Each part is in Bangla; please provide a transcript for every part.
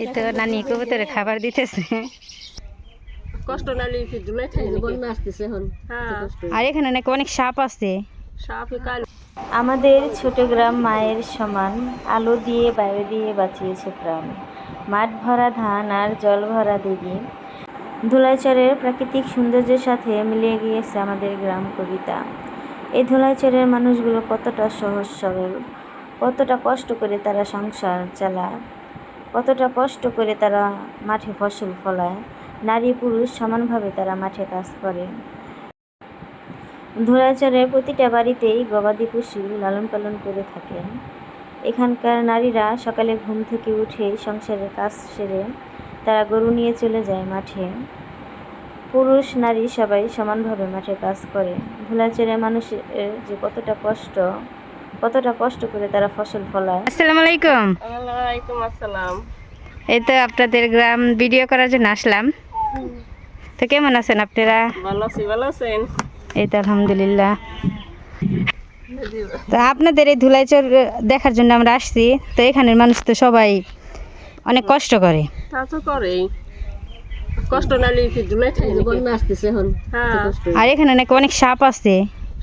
এই তো নানি কবুতরে খাবার দিতেছে। কষ্ট না লিখে জুলাই খাই বন্যা আসতেছে এখন। হ্যাঁ। আর এখানে নাকি অনেক সাপ আছে। সাপে কাল। আমাদের ছোট গ্রাম মায়ের সমান। আলো দিয়ে বায়ু দিয়ে বাঁচিয়েছে প্রাণ। মাঠ ভরা ধান আর জল ভরা দিঘি ধুলাইচরের প্রাকৃতিক সৌন্দর্যের সাথে মিলিয়ে গিয়েছে আমাদের গ্রাম কবিতা। এই ধুলাইচরের মানুষগুলো কতটা সহজ সরল কতটা কষ্ট করে তারা সংসার চালায়। কতটা কষ্ট করে তারা মাঠে ফসল ফলায়। নারী পুরুষ সমানভাবে তারা মাঠে কাজ করে। ধুলাচরের প্রতিটা বাড়িতেই গবাদি পশু লালন পালন করে থাকেন এখানকার নারীরা সকালে ঘুম থেকে উঠে সংসারের কাজ সেরে তারা গরু নিয়ে চলে যায় মাঠে। পুরুষ নারী সবাই সমানভাবে মাঠে কাজ করে। ধুলাচরের মানুষের যে কতটা কষ্ট কতটা কষ্ট করে তারা ফসল ফলায়। আসসালামু আলাইকুম। ওয়ালাইকুম আসসালাম। এই তো আপনাদের গ্রাম ভিডিও করার জন্য আসলাম। তো কেমন আছেন আপনারা? ভালো আছি ভালো আছেন? এই তো আলহামদুলিল্লাহ। তো আপনাদের এই ধুলাইচর দেখার জন্য আমরা আসছি। তো এখানের মানুষ তো সবাই অনেক কষ্ট করে। তা তো করেই। কষ্ট না লিখে জুলাই বন্যা আসতেছে এখন হ্যাঁ। আর এখানে নাকি অনেক সাপ আছে।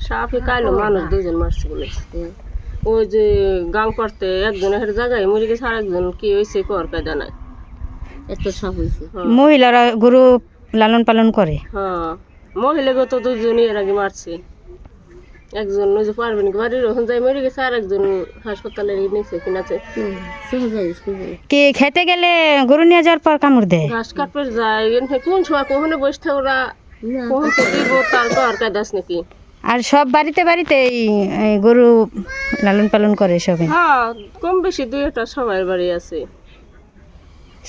সাপে কালো মানুষ দুজন মারছে বলেছে ওই যে গাং করতে একজন এর জায়গায় মরে গেছে আর একজন কি হয়েছে কর কায়দা নাই। এত সাপ হয়েছে মহিলারা গরু লালন পালন করে? হ্যাঁ মহিলাকে তো দুজনই এর আগে মারছে। একজন ওই যে পারবেন বাড়ির ওখানে যাই মরে গেছে আর একজন হাসপাতালে নিয়েছে কিনাছে। কি খেতে গেলে গরু নিয়ে যাওয়ার পর কামড় দেয়? ঘাস কাটতে যায় কোন সময় কখনো বসে থাকে ওরা কখন তো দিব তার কর কায়দাস নাকি? আর সব বাড়িতে বাড়িতে এই গরু লালন পালন করে সবাই। হ্যাঁ কম বেশি দুই একটা সবার বাড়ি আছে।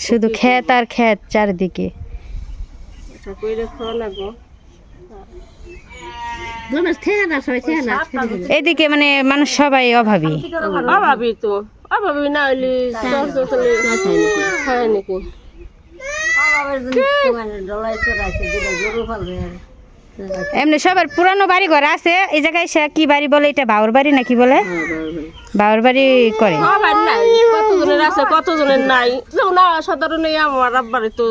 শুধু ক্ষেত আর ক্ষেত চারিদিকে। এদিকে মানে মানুষ সবাই অভাবী। অভাবী তো অভাবী না খায় নাকি। এমনি সবার পুরানো বাড়ি ঘর আছে। এই জায়গায় সে কি বাড়ি বলে? এটা বাউর বাড়ি নাকি বলে? বাউর বাড়ি। করে। কতজনের আছে কতজনের নাই? যেমন সাধারণ এই আমার আব্বারে তো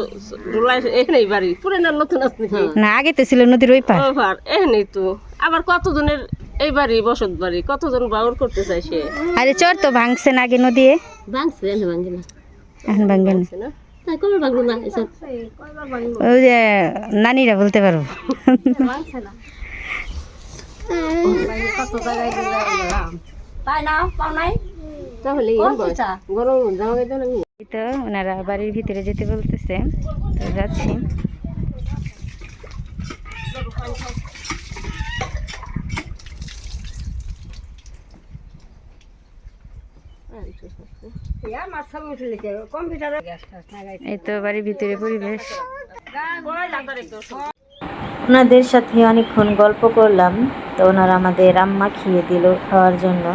এখানেই বাড়ি। পুরানো নতুন আছে না আগে তো ছিল নদীর ওই পার। ওভার এখানেই তো। আবার কতজনের এই বাড়ি বসত বাড়ি কতজন বাউর করতে চাই সে? আরে চর তো ভাঙছে না আগে নদী ভাঙছে ভাঙে না। এখন ভাঙবে না? এসব? ওই যে নানিরা বলতে পারব তো ওনারা বাড়ির ভিতরে যেতে বলতেছে তো যাচ্ছি। এই তো বাড়ির ভিতরে পরিবেশ। ওনাদের সাথে অনেকক্ষণ গল্প করলাম তো ওনারা আমাদের আম্মা খেয়ে দিল খাওয়ার জন্য।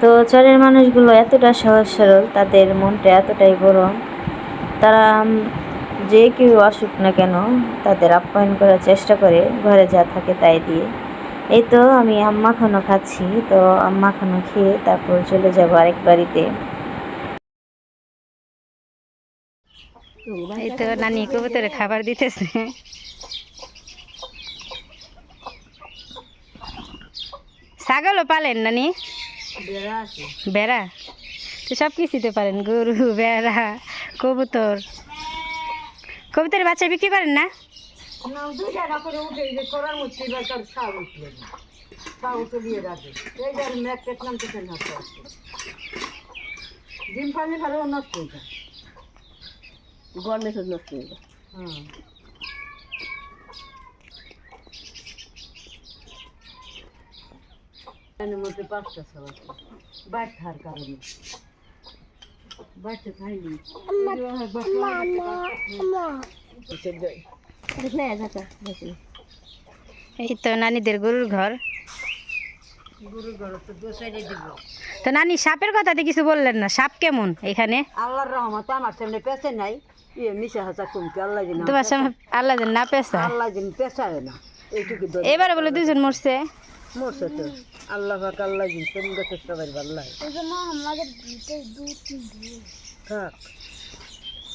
তো চরের মানুষগুলো এতটা সহজ সরল তাদের মনটা এতটাই গরম। তারা যে কেউ আসুক না কেন তাদের আপ্যায়ন করার চেষ্টা করে ঘরে যা থাকে তাই দিয়ে। এই তো আমি আম্মা খানো খাচ্ছি তো আম্মা খানো খেয়ে তারপর চলে যাব আরেক বাড়িতে। এই তো নানি কবুতরে খাবার দিতেছে। ছাগলও পালেন নানি? বেড়া তো সব কিছুতে পারেন গরু বেড়া কবুতর। কবুতরের বাচ্চা বিক্রি করেন না? গরমের নষ্ট হয়ে যায়। এর মধ্যে পাঁচটা সব আছে। কারণে বাইরতে খাইনি এই তো নানিদের গরুর ঘর। তো নানি সাপের কথাতে কিছু বললেন না। সাপ কেমন এখানে? আল্লাহর রহমত আমার সামনে পেছে নাই। ইয়ে মিশা হাসা কমতে আল্লাহ তোমার সামনে আল্লাহ না পেশা আল্লাহ পেছায় না এইটুকু এবারে বলে দুজন মরছে। মরছে তো। আল্লাহ পাক আল্লাহ দিন তুমি গেছে সবাই ভাল্লাই থাক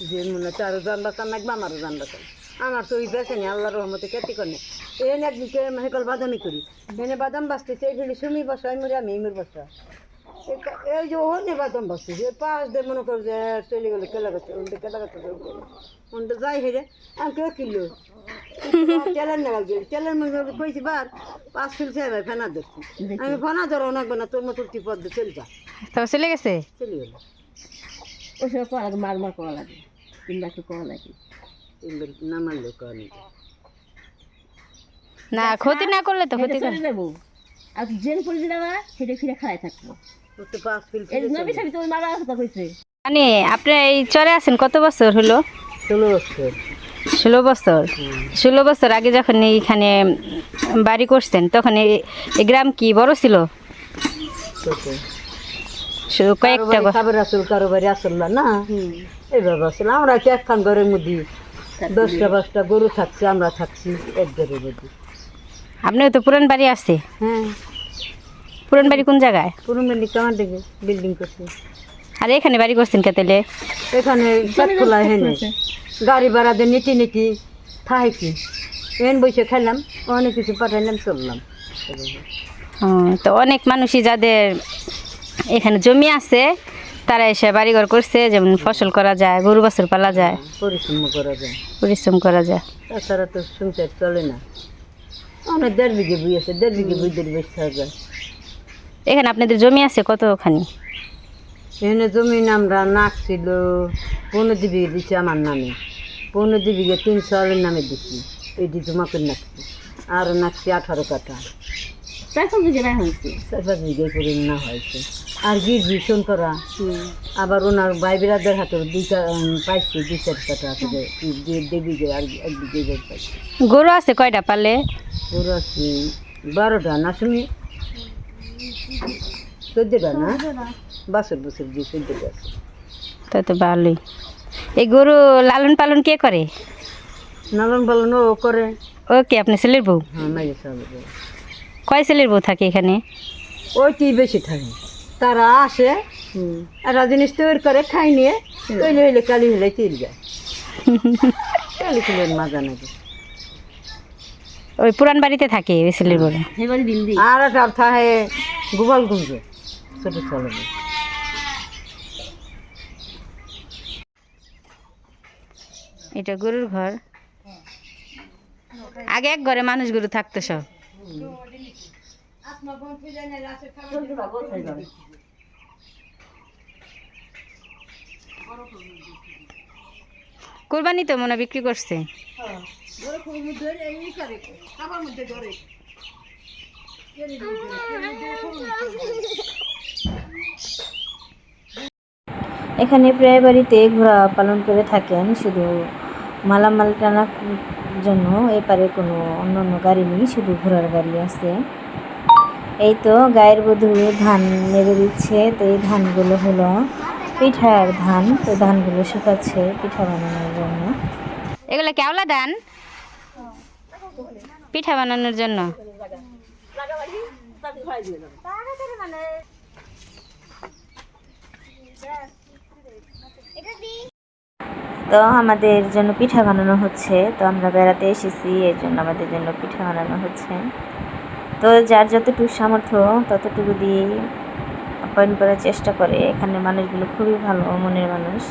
যে মনে তারও জান বাঁচান লাগবে আমারও জান বাঁচান আমার তো ওই বেছে নেই আল্লাহর রহমতে কেটে করে এনে একদিকে হেকল বাদামি করি। এনে বাদাম বাঁচতেছে এই ফেলে সুমি বসা আমি মরি আমি ইমুর বসা এই যে ওনে বাদাম বাঁচতেছে পাঁচ দিয়ে মনে করো যে চলে গেলো কেলা গেছে ওনটা কেলা গেছে ওনটা যাই হেরে আমি কেউ কিনলো তেলের নাগাল গেল তেলের মধ্যে কইছি বার পাঁচ ফিল চাই ভাই ফেনা ধরছি। আমি ফেনা ধরো অনেক না তোর মতো টিপদ চলে যা। তবে চলে গেছে? চলে গেলো। সময় করা লাগে মার মার করা লাগে তিনবার একটু করা লাগে? তিনবার নামালো কারণ না ক্ষতি না করলে তো ক্ষতি করে। যাব। আর জেন পড়ে যাবা সেটা ফিরে খাওয়াই থাকব। মানে আপনি এই চরে আছেন কত বছর হলো? ষোলো বছর। ষোলো বছর? ষোলো বছর আগে যখন এইখানে বাড়ি করছেন তখন এই- গ্রাম কি বড় ছিল? কয়েকটা ঘর। কারও আসল কারও বাড়ি আসল না না? এইভাবে আসল আমরা কি একখান ঘরের মধ্যে দশটা পাঁচটা গরু থাকছি আমরা থাকছি এক ঘরের মধ্যে। আপনার তো পুরান বাড়ি আছে। হ্যাঁ। পুরান বাড়ি কোন জায়গায়? পুরো মিলি কেমন থেকে বিল্ডিং করছে। আর এখানে বাড়ি করছেন কে তাহলে এখানে খোলা হেনে গাড়ি ভাড়া দিয়ে নীতি নীতি থাকি এন বসে খেলাম অনেক কিছু পাঠাইলাম চললাম। তো অনেক মানুষই যাদের এখানে জমি আছে তারা এসে বাড়িঘর করছে যেমন ফসল করা যায় গরু বাছুর পালা যায়। পরিশ্রম করা যায়। পরিশ্রম করা যায়। তাছাড়া তো সংসার চলে না। অনেক দেড় বিঘে বই আছে দেড় বিঘে বই দেড় বেশি থাকা যায় এখানে আপনাদের জমি আছে কতখানি? এখানে জমিন আমরা নাক ছিল পনেরো বিঘে দিছি আমার নামে। পনেরো বিঘে তিন সালের নামে দিছি এটি জমা করে নাকছি আরও নাকছি আঠারো কাঠা। চার পাঁচ বিঘে না হয়েছে? চার পাঁচ বিঘে করে না হয়েছে। আর গির ভীষণ করা আবার ওনার ভাই বিরাদের হাতে দুইটা পাইছি দুই চার কাঠা আছে দেড় বিঘে আর এক বিঘে পাইছি। গরু আছে কয়টা পালে? পুরো আছে বারোটা না শুনি? চোদ্দটা না। বছর বছর দিয়ে চোদ্দটা আছে তাই তো ভালোই এই গরু লালন পালন কে করে? নালন পালন ও করে। ওকে আপনি ছেলের বউ? হ্যাঁ মাঝে সাহেব কয় ছেলের বউ থাকে এখানে? ওইটি বেশি থাকে। তারা আসে এরা জিনিস তৈরি করে খাই নিয়ে তৈরি হইলে কালি হইলে চির যায়। কালি মাজা নাকি। ওই পুরান বাড়িতে থাকে ওই ছেলের দিন দি আর একটা থাকে গোপাল গুঞ্জ ছোট ছেলে এটা গরুর ঘর। আগে এক ঘরে মানুষ গরু থাকতো সব। কোরবানি তো মনে হয় বিক্রি করছে। এখানে প্রায় বাড়িতে ঘোড়া পালন করে থাকেন শুধু মালামাল টানার জন্য এপারে কোনো অন্য অন্য গাড়ি নেই শুধু ঘোড়ার গাড়ি আছে। এই তো গায়ের বধূ ধান নেড়ে দিচ্ছে তো এই ধানগুলো হলো পিঠার ধান তো ধানগুলো শুকাচ্ছে পিঠা বানানোর জন্য। এগুলো কেওলা ধান? পিঠা বানানোর জন্য? তো আমাদের জন্য পিঠা বানানো হচ্ছে। তো আমরা বেড়াতে এসেছি এর জন্য আমাদের জন্য পিঠা বানানো হচ্ছে। তো যার যতটুকু সামর্থ্য, ততটুকু দিয়ে আপ্যায়ন করার চেষ্টা করে। এখানে মানুষগুলো খুবই ভালো মনের মানুষ।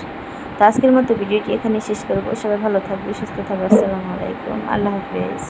তো আজকের মতো ভিডিওটি এখানে শেষ করব। সবাই ভালো থাকবে, সুস্থ থাকবে। আসসালামু আলাইকুম। আল্লাহ হাফিজ।